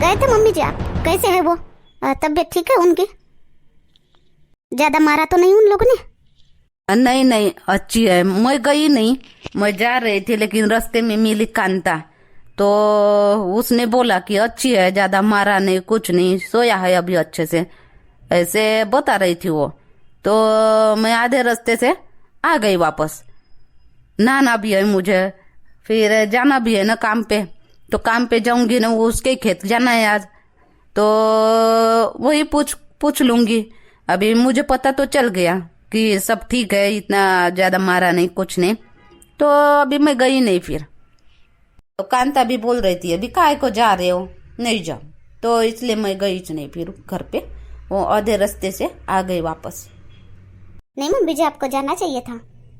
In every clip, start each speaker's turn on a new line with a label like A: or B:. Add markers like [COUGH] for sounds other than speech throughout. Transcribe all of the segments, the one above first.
A: गए थे मम्मी जी आप? कैसे है वो? तबीयत ठीक है उनकी? ज़्यादा मारा तो नहीं उन लोगों ने?
B: नहीं नहीं, अच्छी है। मैं गई नहीं। मैं जा रही थी, लेकिन रास्ते में मिली कांता। तो उसने बोला कि अच्छी है, ज़्यादा मारा नहीं, कुछ नहीं, सोया है अभी अच्छे से। ऐसे बता रही थी वो। तो मैं आधे रास्ते से आ गई वापस। नहाना भी है मुझे। फिर जाना भी है ना काम पे? तो काम पे जाऊँगी ना उसके खेत जाना है आज। तो वही पूछ पूछ लूँगी। अभी मुझे पता तो चल गया कि सब ठीक है, इतना ज़्यादा मारा नहीं, कुछ नहीं। तो अभी मैं गई नहीं फिर। तो कांता भी बोल रही थी, अभी काय को जा रहे हो? नहीं जाओ तो इसलिए मैं गई नहीं फिर घर पे। वो आधे रास्ते से आ गई वापस।
A: नहीं मम्मी जी, आपको जाना चाहिए था।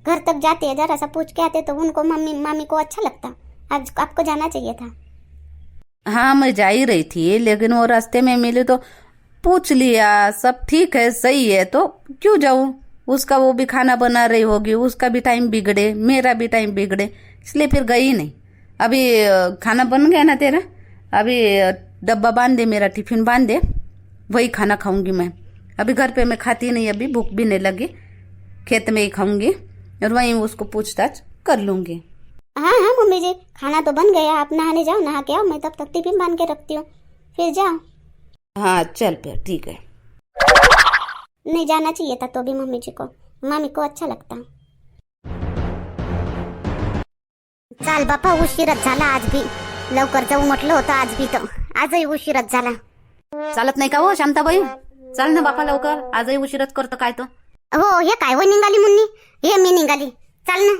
A: घर तक जाते जरा सा पूछ के आते तो उनको मम्मी, मामी को अच्छा लगता। आज आपको जाना चाहिए था।
B: हाँ मैं जा ही रही थी, लेकिन वो रास्ते में मिली तो पूछ लिया, सब ठीक है, सही है तो क्यों जाऊँ? उसका वो भी खाना बना रही होगी, उसका भी टाइम बिगड़े, मेरा भी टाइम बिगड़े, इसलिए फिर गई नहीं। अभी खाना बन गया ना तेरा? अभी डब्बा बाँध दे, मेरा टिफ़िन बाँध दे, वही खाना खाऊँगी मैं। अभी घर पे मैं खाती नहीं, अभी भूख भी नहीं लगी, खेत में ही खाऊँगी, और वहीं उसको पूछताछ कर लूँगी।
A: हाँ हाँ मम्मी जी। खाना तो बन गया। आप नहाने जाओ नहा के आओ। मैं तब तक टिफिन बांध के रखती हूँ। फिर जाओ।
B: हाँ चल फिर ठीक है।
A: नहीं जाना चाहिए था तो भी मम्मी जी को। मामी को अच्छा लगता। चाल बापा उशीरच झाला आज भी। लवकर जाऊ म्हटलं होतं आज भी तर. आजही उशीरच झाला.
B: चालत नाही का हो शांताबाई? चाल ना बापा लवकर. आजही उशीरच करतो काय तो
A: हो हे काय हो निघाली मुन्नी? हे मी निघाली. चाल ना.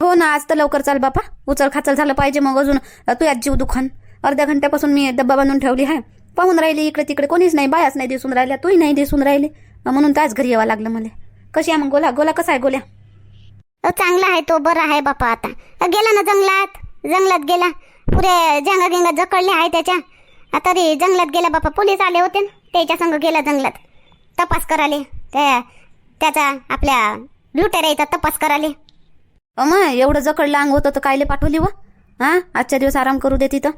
B: हो ना आज तर लवकर चाल बापा. उचल खाचल झालं पाहिजे मग अजून. तू जीव दुखान. अर्ध्या घंट्यापासून मी डब्बा बांधून ठेवली आहे पाहून राहिली इकडे तिकडे. कोणीच नाही बायाच नाही दिसून राहिल्या तूही नाही दिसून राहिले. म्हणून त्याच घरी यावं लागलं मला. कशी आहे मग गोला? गोला कसा आहे गोल्या?
A: चांगला आहे तो बरा आहे बापा आता. गेला ना जंगलात? जंगलात गेला. पुरे जंगा गेंगा जकडले आहे त्याच्या. आता रे जंगलात गेला बापा. पोलीस आले होते ना त्याच्या संग गेला जंगलात. तपास कराले. त्या त्याचा आपल्या लुटेऱ्याचा तपास कराले.
B: अमा एवढं जकडलं अंग होतं तर कायले पाठवली व? हा? आजच्या दिवस आराम करू दे तिथं.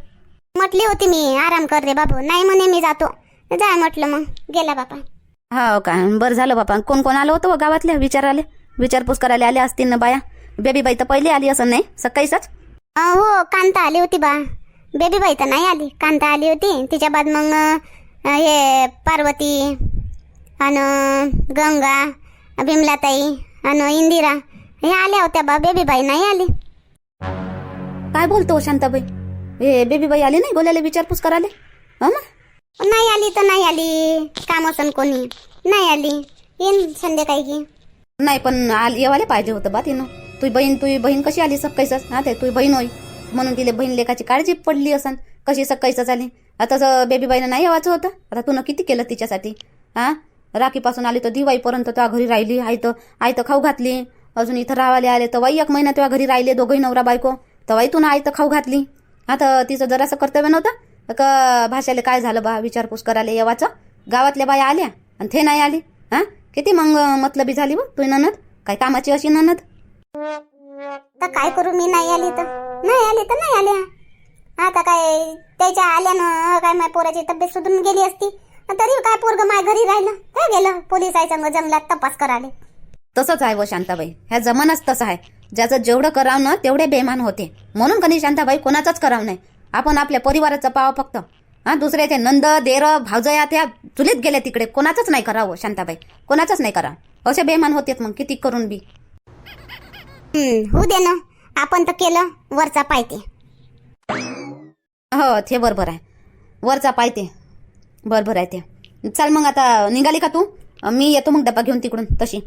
A: म्हटली होती मी आराम कर रे बाबू. नाही म्हणे मी जातो. जा म्हटलं मग. गेला बापा.
B: हो का? बरं झालं बापा. कोण कोण आलं होतं व गावातल्या विचाराले? विचारपूस करायला आल्या असतील ना बाया? बेबी बाई तर पहिले आली असं नाही? सकाळीच
A: हो कांता आली होती बा. बेबी बाई तर नाही आली. कांता आली होती. तिच्या बाद मग हे पार्वती आणि गंगा भीमलाताई आणि इंदिरा हे आल्या होत्या बा बेबी बाई नाही आली.
B: काय बोलतो हो शांताबाई? हे बेबी बाई आली नाही गोल्याला विचारपूस करायला? हो ना
A: नाही आली तर नाही आली. काम असन कोणी. नाही आली. येईन संध्याकाळी की.
B: नाही पण आल येवाले पाहिजे होतं बा तिनं. तुझी बहीण तुझी बहीण कशी आली सकाळीच? हा ते तुझी बहीण होई म्हणून तिला बहीण लेखाची काळजी पडली असन. कशी सकाळीच आली आता तर बेबी बाईनं नाही येवायचं होतं. आता तुनं किती केलं तिच्यासाठी? हा? राखीपासून आली तर दिवाळीपर्यंत तुझ्या घरी राहिली. आई तर आई तर खाऊ घातली. अजून इथं रावाले आले तवाई एक महिना तेव्हा घरी राहिले दोघंही नवरा बायको. तवाई तू आई तर खाऊ घातली. आता तिचं जरासं कर्तव्य नव्हतं. का भाषाला काय झालं बा? विचारपूस करायला येवाचं. गावातल्या बाया आल्या आणि ते नाही आली. हा? किती मग मतलबी झाली व तुझी ननद? काय कामाची अशी ननद?
A: तर काय करू मी नाही आली तर? नाही आली तर नाही आल्या. आता काय त्याच्या आल्यानं काय माझ्या पोराची तब्येत सुधरून गेली असती. तरी काय पोरग माय घरी राहिलं? काय गेलं? पोलीस आहे संग जंगलात तपास करायला.
B: तसंच आहे व शांताबाई. ह्या जमानाच तसं आहे. ज्याचं जेवढं करावं ना तेवढे बेमान होते. म्हणून कधी शांताबाई कोणाचंच करावं नाही. आपण आपल्या परिवाराचं पाव फक्त. हा दुसऱ्याचे नंद देर भावजया त्या चुलीत गेल्या तिकडे. कोणाचंच नाही करावं शांताबाई. कोणाचंच नाही करावं. असे बेमान होतेत मग किती करून बी.
A: होऊ दे ना. आपण तर केलं वरचा पायते.
B: हो ते बरोबर आहे. वरचा पायते. बरोबर आहे ते. चल मग आता निघाली का तू? मी येतो मग डब्बा घेऊन तिकडून तशी.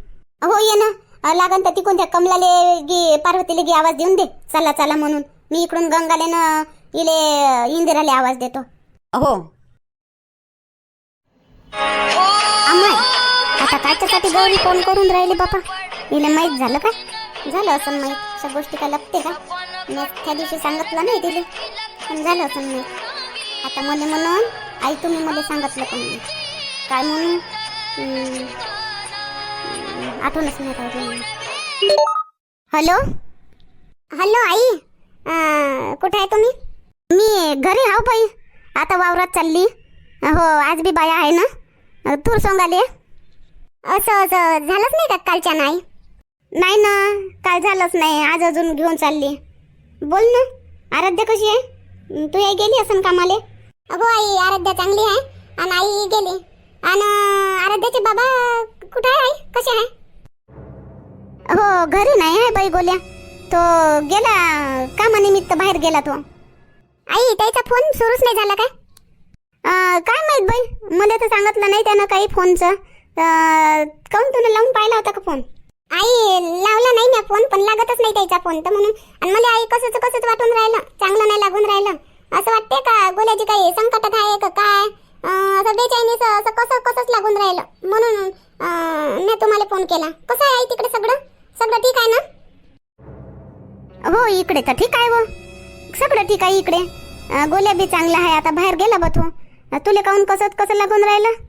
A: हो ये ना. लागन तर तिकून त्या कमलाले गी पार्वतीले गी आवाज देऊन दे. चला चला म्हणून. मी इकडून गंगाले ना इले इंदिराले आवाज देतो.
B: हो
A: अमय आता कायच्यासाठी गौरी फोन करून राहिली बापा? हिला माहीत झालं का? झालं असं माहीत. अशा गोष्टी काय लपते का? मी त्या दिवशी सांगितलं नाही तिले. पण झालं असं माहीत. आता मला म्हणून आई तुम्ही मला सांगितलं नाही? काय म्हणून? आठवणच नाही राहिली हॅलो? हॅलो आई. कुठे आहे तुम्ही? मी घरी हाव बाई. आता वावरात चालली. हो आज बी बाया आहे ना? अ, तूर सोंगाले असं असं झालंच नाही का कालच्या नाही? नाही ना काल झालंच नाही. आज अजून घेऊन चालली. बोल ना आराध्या कशी आहे? तू आई गेली असं कामाले? अगो आई आराध्या चांगली आहे. आणि आई गेली. आणि आराध्याचे बाबा कुठे आहे कसे आहे? हो घरी नाही आहे बाई गोल्या. तो गेला कामानिमित्त बाहेर गेला तो. आई त्याचा फोन सुरूच नाही झाला काय? काय माहीत बाई मला तर सांगितलं नाही त्यानं काही फोनचं. काऊन काहून तुला लावून पाहिला होता का फोन? आई लावला नाही ना फोन पण लागतच नाही त्याचा फोन तर म्हणून. आणि मला आई कसंच कसंच वाटून राहिलं चांगलं नाही लागून राहिलं. असं वाटते का गोल्याची काही संकटात आहे का काय? असं बेचैनीच असं कसं कसंच लागून राहिलं. म्हणून मी तुम्हाला फोन केला. कसं आहे आई तिकडे सगळं? सगळं ठीक आहे ना? हो इकडे तर ठीक आहे हो. सगळं ठीक आहे इकडे. गोल्या बी चांगला आहे आता बाहेर गेला बा तू. तुला काहून कसंच कसं लागून राहिलं?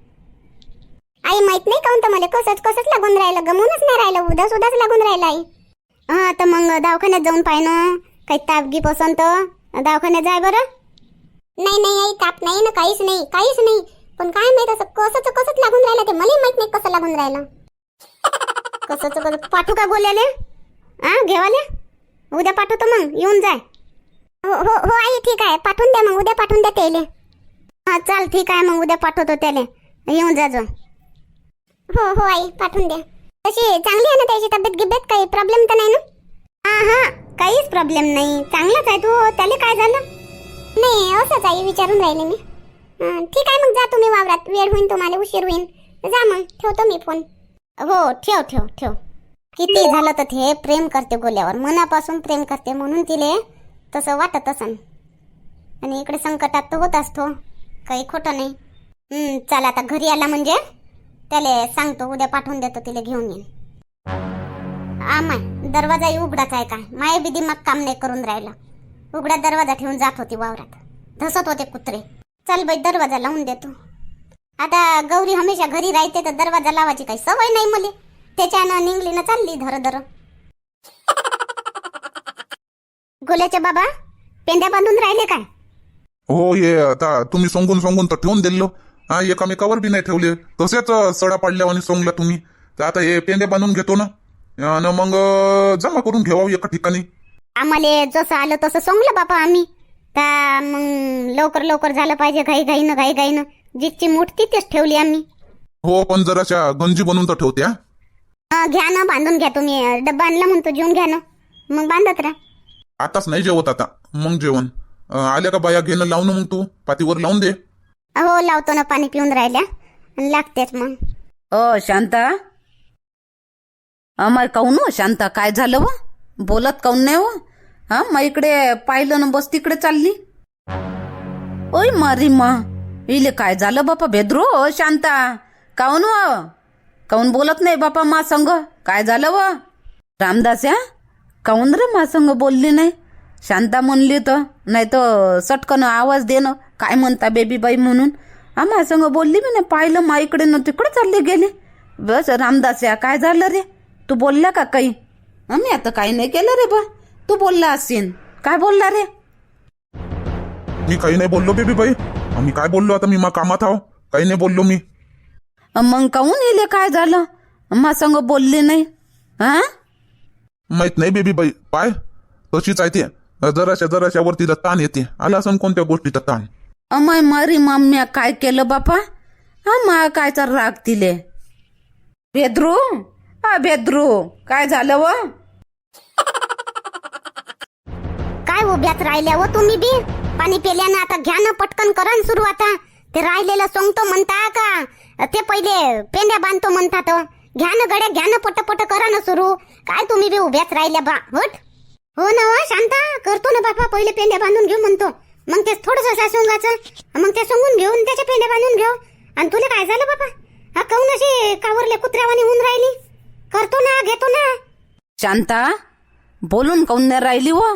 A: आई माहीत नाही काहून तर मला कसंच कसंच लागून राहिलं? गमूनच नाही राहिलं उदास उदास लागून राहिलं आई. हा तर मग दवाखान्यात जाऊन पाय ना. काही ताप गी पसंत दवाखान्यात जाय बरं. नाही नाही आई ताप नाही ना काहीच नाही काहीच नाही. पण काय माहीत असं कसंच कसंच लागून राहिलं ते? मला माहीत नाही कसं लागून राहिलं. कसंच कसं पाठवू का गोल्याले? हा घेवाले? उद्या पाठवतो मग येऊन जाय. हो हो हो आई ठीक आहे. पाठवून द्या मग उद्या पाठवून द्या त्याले. हा चाल ठीक आहे मग उद्या पाठवतो त्याले. येऊन जा जो. हो हो आई पाठवून द्या. तशी चांगली आहे ना त्याची तब्येत गिब्येत? काही प्रॉब्लेम तर नाही ना? हा हा काहीच प्रॉब्लेम नाही. चांगलाच आहे तू. त्याला काय झालं? नाही असंच आई विचारून राहिले मी. ठीक आहे मग जा तुम्ही वावरात. वेळ होईन तुम्हाला उशीर होईन. जा मग ठेवतो मी फोन हो ठेव ठेव ठेव. किती झालं तर ते प्रेम करते गोल्यावर. मनापासून प्रेम करते म्हणून तिले तसं वाटत असन. आणि इकडे संकटात तर होत असतो. काही खोटं नाही. हं, चल आता घरी आला म्हणजे त्याला सांगतो उद्या पाठवून देतो तिला घेऊन येईन. आमाय दरवाजाही उघडाच आहे काय? माय बी दिमाग काम नाही करून राहिला. उघडा दरवाजा ठेवून जात होती वावरात. धसत होते कुत्रे. चल बाई दरवाजा लावून देतो. आता गौरी हमेशा घरी राहते तर दरवाजा लावायची काही सवय नाही मले. त्याच्यानं निंगलीनं चालली धर धर [LAUGHS] गोल्याच्या बाबा पेंड्या बांधून राहिले काय?
C: हो ये आता तुम्ही सोंगून सोंगून तर ठेवून दिलो हा एकामेकावर बी नाही ठेवले. तसेच सडा पडल्या आणि सोंगला तुम्ही. तर आता हे पेंडे बांधून घेतो ना. आणि मग जमा करून घेवा एका ठिकाणी.
A: आम्हाला जसं आलं तसं सोंगलं बापा आम्ही. तर मग लवकर लवकर झालं पाहिजे घाई घाईनं घाई घाईनं जिथची मूठ तिथेच ठेवली आम्ही.
C: हो पण जराशा गंजी बनवून तर ठेवते हा.
A: अं, घ्या ना बांधून घ्या तुम्ही. अं, डब्बा आणला म्हणतो जेवून घ्या ना. मग बांधत राहा.
C: आताच नाही जेवत आता. मग जेवण. अं, आल्या का बाया? घेणं लावून मग तू. पातीवर लावून दे.
A: हो लावतो ना पाणी पिऊन राहिल्या. आणि लागतेच मग.
B: ओ शांता. अमाय काऊन हो शांता? काय झालं व? बोलत काऊन नाही हो हा मग इकडे पाहिलं ना बस तिकडे चालली. ओय मारी मा. इले काय झालं बापा? भेद्रो शांता. काऊन व? काऊन बोलत नाही बापा मा संग? काय झालं व? रामदास या काऊन रे मा संग बोलली नाही? शांता म्हणली तर नाही तर सटकन आवाज देणं. काय म्हणता बेबी बाई म्हणून? आम्हा संग बोलली मी नाही पाहिलं मा इकडे न तिकडे चालले गेले. बस रामदास या काय झालं रे? तू बोलला का काही? आम्ही आता काही नाही केलं रे बा. तू बोलला असेन. काय बोलला रे?
C: मी काही नाही बोललो बेबी मी काय बोललो आता? मी मा कामात आहो. काही नाही बोललो मी.
B: मग काहून येले काय झालं? मा संग बोलले नाही. हा
C: माहीत नाही बेबी बाई. पाय. तशीच आहे ते. जराशा जराशा वरतीला ताण येते. आला असं कोणत्या गोष्टीचा ताण?
B: अमाय मारी माम्या काय केलं बापा? हा मा कायचा राग तिले भेद्रू? हा भेद्रू काय झालं व?
A: काय उभ्यात राहिल्या हो तुम्ही बी? पाणी पेल्यानं आता घ्या ना पटकन करण सुरू आता ते राहिलेलं सोंगतो म्हणता का? ते पहिले पेंड्या बांधतो म्हणतात घ्या ना गड्या घ्या ना पट पट करा ना सुरू. काय तुम्ही बी उभ्याच राहिल्या बा हट हो ना हो शांता करतो ना बापा पहिले पेंड्या बांधून घेऊ म्हणतो. मग ते थोडस सोंगाचं मग ते सोंगून घेऊन त्याच्या पेंड्या बांधून घेऊ. आणि तुला काय झालं बाबा हा काऊन अशी कावरले कुत्र्यावानी होऊन राहिली? करतो ना घेतो ना.
B: शांता बोलून काऊन नाही राहिली हो?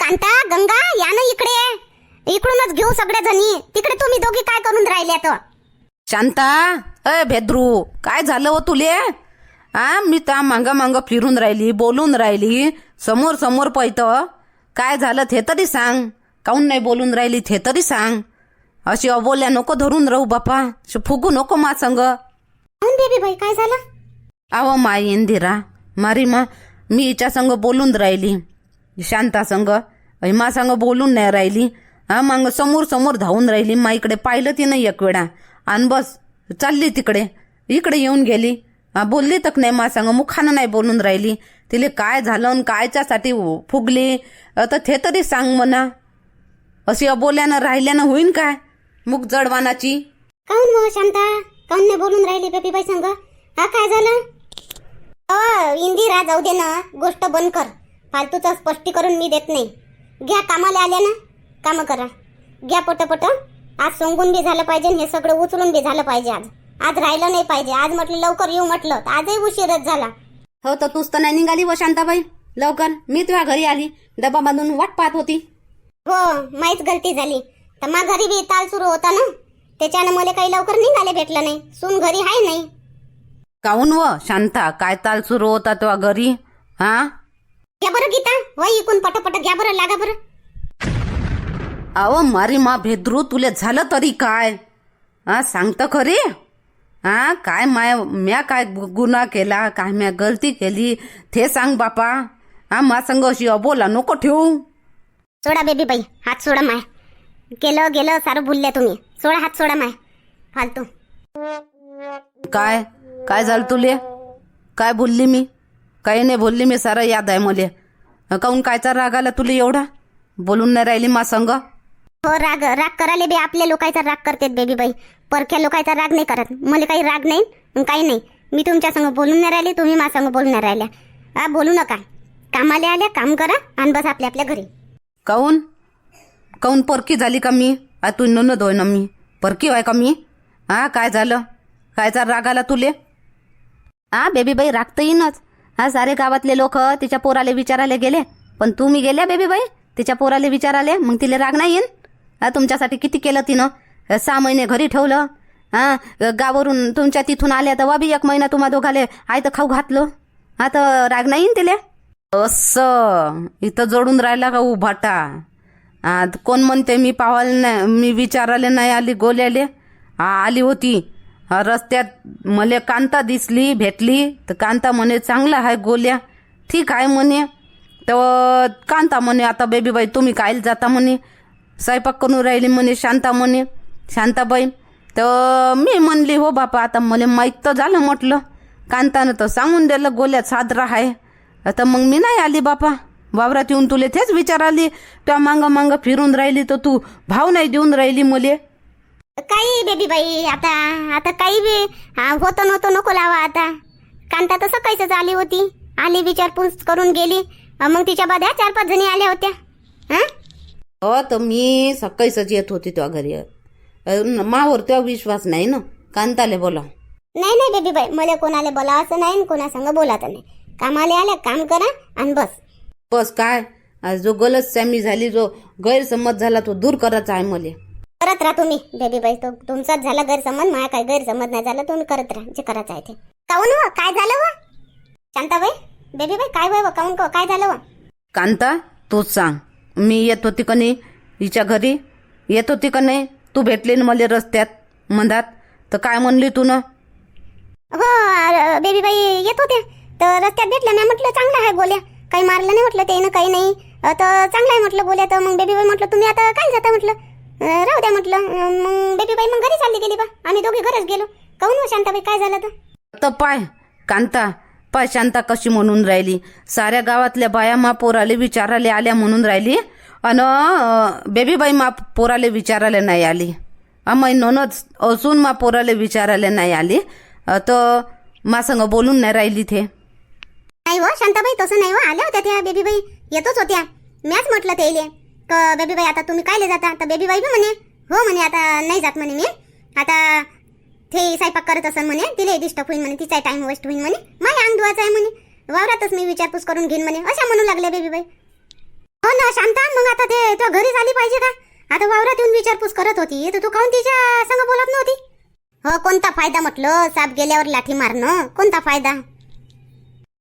A: कांता गंगा या ना इकडे इकडूनच घेऊ सगळ्या जणी तिकडे तुम्ही दोघी काय करून राहिल्या तर
B: शांता अय भेद्रू काय झालं व तुले? आ मी त्या मांग मांग फिरून राहिली बोलून राहिली समोर समोर पैत काय झालं ते तरी सांग. काऊन नाही बोलून राहिली ते तरी सांग. अशी अबोल्या नको धरून राहू बापा. फुगू नको मा संग.
A: बेबी बाई काय झालं?
B: आव माय इंदिरा. मारी मा मी हिच्या संग बोलून राहिली. शांता संग अय, मा संग बोलून नाही राहिली हा मग समोर समोर धावून राहिली मा इकडे पाहिलं ती नाही एक वेळा आणि बस चालली तिकडे इकडे येऊन गेली बोलली तक नाही मा संग मुखानं नाही बोलून राहिली तिले काय झालं आणि कायच्यासाठी फुगली तर ते तरी सांग म्हणा अशी अबोल्यानं राहिल्यानं होईन काय मुख जडवानाची
A: काऊन मग शांता काऊन नाही बोलून राहिली बेबी बाई संग हा काय झालं इंदिरा जाऊ दे ना गोष्ट बंद कर फालतूचं स्पष्टीकरण मी देत नाही. घ्या कामाला आल्या ना? कामं करा. घ्या पटपट. आज सोंगून बी झालं पाहिजे हे सगळं उचलून बी झालं पाहिजे आज. आज राहिलं नाही पाहिजे. आज म्हटलं लवकर येऊ म्हटलं. तर आजही उशीरच झाला.
B: हो तर तूच तर नाही निघाली व शांताबाई. लवकर. मी तुझ्या घरी आली. डबा बांधून वाट पाहत होती.
A: हो माहीच गलती झाली. तर मा घरी बी ताल सुरू होता ना? त्याच्यानं मला काही लवकर निघाले भेटलं नाही. सून घरी आहे नाही.
B: काऊन व? शांता काय ताल सुरू होता तुझ्या घरी? हा?
A: घ्या बरं गीता. वय इकून पटपट घ्या बरं लागा बरं.
B: अव मारी मा भेद्रू तुले झालं तरी काय? हा सांगत खरी? हा काय माय म्या काय गु- गुन्हा केला काय म्या गलती केली ते सांग बापा. हा मा संग अशी अबोला नको ठेवू.
A: सोडा बेबी बाई हात सोडा माय. केलं गेलं सारं भुलल्या तुम्ही. सोडा हात सोडा माय. फालतू.
B: काय? काय झालं तुले? काय बोलली मी? काही नाही बोलली मी सारं याद आहे मले. काऊन कायचा राग आला तुला एवढा? बोलून नाही राहिली मा संग.
A: हो राग राग करायला बी आपल्या लोकांचा राग करतात बेबी बाई. परख्या लोकांचा राग नाही करत. मला काही राग नाही अन काही नाही. मी तुमच्या संग बोलून नाही राहिले तुम्ही माझ्या संग बोलून नाही राहिल्या. हा बोलू नका. कामाला आल्या काम करा आणि बस आपल्या आपल्या घरी.
B: काऊन काऊन परकी झाली का मी? आ तू ननद होय ना मी. परकी आहे का मी? हा काय झालं? कायचा राग आला तुले? हा बेबी बाई राग तर येईनच हा सारे गावातले लोक तिच्या पोराले विचारायला गेले. पण तुम्ही गेल्या बेबी बाई तिच्या पोराले विचाराले मग तिला राग नाही येईन? हा तुमच्यासाठी किती केलं तिनं? सहा महिने घरी ठेवलं. हा गावावरून तुमच्या तिथून आल्या तर वा बी एक महिना तुम्हा दोघाले आय तर खाऊ घातलं. हा तर राग नाही येईन तिले? असं इथं जोडून राहिला का उभाटा? कोण म्हणते मी पाहायला नाही मी विचारायला नाही आली गोल्याले. हा आली होती. रस्त्यात मले कांता दिसली भेटली तर कांता म्हणे चांगला आहे गोल्या. ठीक आहे म्हणे. तर कांता म्हणे आता बेबीबाई तुम्ही कायला जाता? म्हणे. स्वयंपाक करून राहिली म्हणे शांता म्हणे. शांताबाई तर मी म्हणली हो बापा आता मला माहीत तर झालं म्हटलं. कांतानं तर सांगून दिलं गोल्या सादरा आहे आता मग मी नाही आली बापा. वावरात येऊन तुले तेच विचाराली त्या मांग मांग फिरून राहिली तर तू भाव नाही देऊन राहिली मले.
A: काही बेबी बाई आता आता काही बी. हा, होतं नव्हतं नको लावा आता. कांता तर सकाळीच आली होती. आली विचारपूस करून गेली. मग तिच्या बाद्या चार पाच जणी आल्या होत्या. हा?
B: हो तर मी सकाळीच येत होती तुझ्या घरी. मावर तुझा विश्वास नाही ना? कांताले बोला
A: नाही नाही बेबी बाई मला कोणाला बोला असं नाही कोणासंग बोलायचं नाही. कामाला आल्या काम करा आणि बस.
B: बस काय? जो गलतसामी झाली जो गैरसमज झाला तो दूर करायचा आहे मले
A: करत राहा तुम्ही. बेबी बाई तो तुमचाच झाला गैरसमज माझा काय गैरसमज नाही झाला तुम्ही करत राहा जे करायचं आहे ते. काऊन व काय झालं व शांताबाई बेबी बाई काय वय व काऊन क- काय झालं व
B: कांता तूच सांग. मी येत होती का नाही हिच्या घरी. येत होती का नाही तू भेटली ना मला रस्त्यात मंदात तर काय म्हणली तू ना?
A: हो अ, बेबी बाई येत होत्या. तर रस्त्यात भेटल्या मी म्हटलं चांगलं आहे गोल्या काही मारलं नाही म्हटलं ते काही नाही. अ, तर चांगलं आहे म्हटलं गोल्या तर मग बेबी बाई म्हटलं तुम्ही आता काय जाता? म्हटलं. राहू द्या म्हटलं. मग बेबी बाई मग घरी चालली गेली बा. आम्ही दोघे घरच गेलो. काऊन हो शांताबाई काय झालं तर?
B: तर पाय कांता. पाय शांता कशी म्हणून राहिली? साऱ्या गावातल्या बाया मा पोराले विचाराले आल्या म्हणून राहिली? अन बेबी बाई मा पोराले विचारायला नाही आली. अमाई ननद असून मा पोराले विचारायला नाही आली. तर मा संग बोलून नाही राहिली ते.
A: नाही हो शांताबाई तसं नाही हो. आल्या होत्या त्या बेबी बाई येतच होत्या. मॅच म्हटलं ते तर क बेबी बाई आता तुम्ही कायले जाता? तर बेबी बाई बी म्हणे. हो म्हणे आता नाही जात म्हणे मी. आता ते स्वयंपाक करत असन म्हणे. तिला डिस्टर्ब होईल म्हणे तिचा टाइम वेस्ट होईल म्हणे. माझ्या अंग धुवायचा आहे म्हणे. वावरातच मी विचारपूस करून घेईन म्हणे. अशा म्हणू लागल्या बेबी बाई हो ना शांता मग आता ते तो घरी झाली पाहिजे का? आता वावरात येऊन विचारपूस करत होती. तर तू काऊन तिच्या संग बोलत नव्हती? हो कोणता फायदा म्हटलं? साप गेल्यावर लाठी मारणं. कोणता फायदा?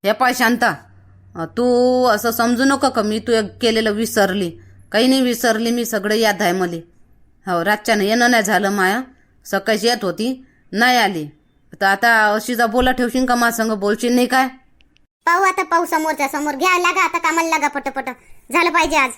B: हे पाय शांता तू असं समजू नको का? मी तू केलेलं विसरली. काही नाही विसरली मी सगळं याद आहे मले हो रातच्यानं येणं नाही झालं माया. सकाळची येत होती नाही आली. तर आता अशीचा बोला ठेवशील का मा संग? बोलशील नाही काय?
A: पाहू आता पाहू समोरच्या समोर. घ्या लागा आता कामाला लागा पटपट. झालं पाहिजे आज.